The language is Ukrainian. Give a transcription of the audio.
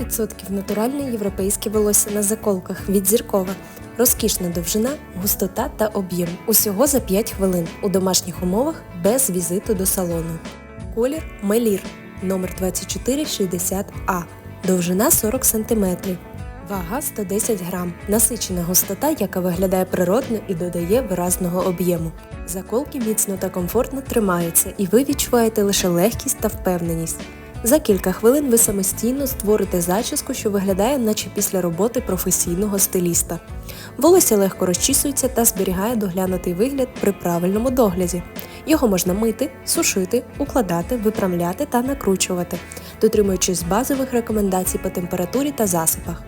100% натуральне європейське волосся на заколках від зіркова. Розкішна довжина, густота та об'єм. Усього за 5 хвилин у домашніх умовах без візиту до салону. Колір Мелір номер 2460А. Довжина 40 см. Вага 110 грам. Насичена густота, яка виглядає природно і додає виразного об'єму. Заколки міцно та комфортно тримаються, і ви відчуваєте лише легкість та впевненість. За кілька хвилин ви самостійно створите зачіску, що виглядає, наче після роботи професійного стиліста. Волосся легко розчісується та зберігає доглянутий вигляд при правильному догляді. Його можна мити, сушити, укладати, виправляти та накручувати, дотримуючись базових рекомендацій по температурі та засобах.